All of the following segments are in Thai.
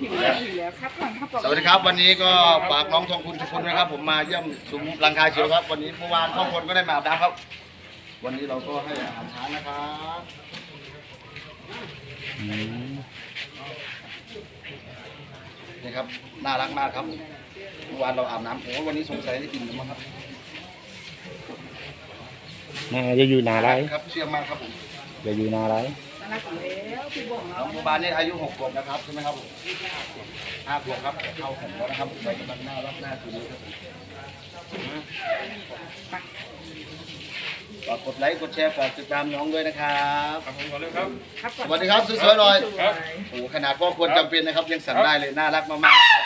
หิวแล้วหิวแล้วครับก่อนครับก่อนสวัสดีครับวันนี้ก็ฝากน้องทองคุณทุกคนนะครับ ผมมาเยี่ยมซุ้มรังคาเขียวครับ วันนี้เมื่อวานครอบครัวก็ได้มาอาบน้ำครับ วันนี้เราก็ให้อาหารช้างนะครับนี่ครับน่ารักมากครับเมื่อวานเราอาบน้ำโอ้วันนี้สงสัยได้กินกันมั้งครับน่าจะอยู่นาไรครับเชื่องมากครับผมจะอยู่นาไร น่ารักอยู่แล้วพี่บอกน้แล้อวงโมบานนี่อายุหกขวบนะครับใช่ไหมครับผมห้าขวบครับเข้าผมแล้วนะครับไปกำลังน่ารักน่ากินเลยครับผมฝากกดไลค์กดแชร์ฝากติดตามน้องด้วยนะครับครับก่อนสวัสดีครับสวยๆหน่อยสวยโอ้โหขนาดพ่อควรจำเป็นนะครับ ยังสั่นได้เลยน่ารักมากๆครับ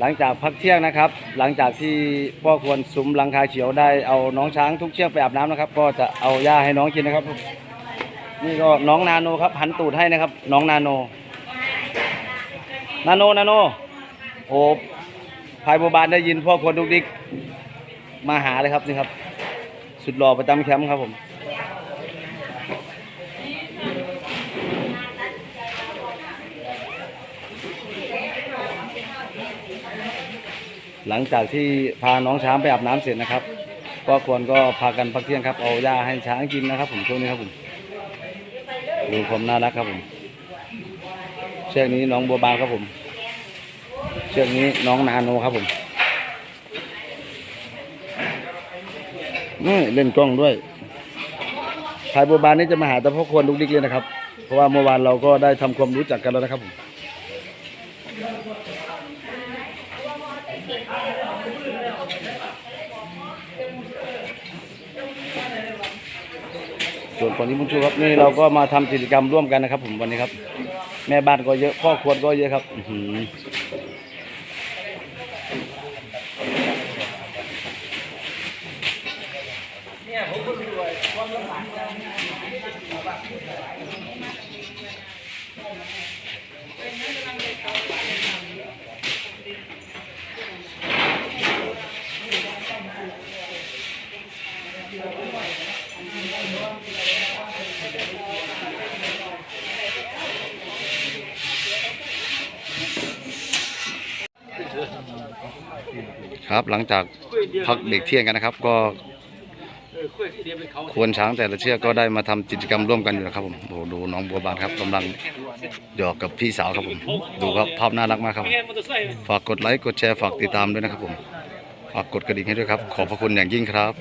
หลังจากพักเที่ยงนะครับ หลังจากที่พ่อควรซุ้มหลังคาเขียวได้เอาน้องช้างทุกเชือกไปอาบน้ำนะครับ ก็จะเอาหญ้าให้น้องกินนะครับ นี่ก็น้องนาโนครับหันตูดให้นะครับ น้องนาโน นาโนนาโนโอ้ภายบัวบานได้ยินพ่อควรดุกดิกมาหาเลยครับนี่ครับ สุดหล่อประจำแคมป์ครับผมหลังจากที่พาน้องช้างไปอาบน้ำเสร็จนะครับ ก็ควรก็พากันพักเที่ยงครับ เอาหญ้าให้ช้างกินนะครับ ผมช่วงนี้ครับผม ดูความน่ารักครับผม เชือกนี้น้องบัวบานครับผม เชือกนี้น้องนาโนครับผมนี่เล่นกล้องด้วยพายบัวบานนี่จะมาหาแต่พ่อควรลุกดิกเลยนะครับ เพราะว่าเมื่อวานเราก็ได้ทำความรู้จักกันแล้วนะครับผม ส่วนคนที่มุชูครับนี่เราก็มาทำกิจกรรมร่วมกันนะครับ ผมวันนี้ครับ แม่บ้านก็เยอะพ่อครัวก็เยอะครับอื้อหือค ครับหลังจากพักเด็กเที่ยงกันนะครับ ก็ควรช้างแต่ละเชือกก็ได้มาทำกิจกรรมร่วมกันอยู่นะครับผมโอ้โหดูน้องบัวบานครับกำลังหยอกกับพี่สาวครับผม ดูครับภาพน่ารักมากครับ ฝากกดไลค์กดแชร์ฝากติดตามด้วยนะครับผม ฝากกดกระดิ่งให้ด้วยครับ ขอบพระคุณอย่างยิ่งครับ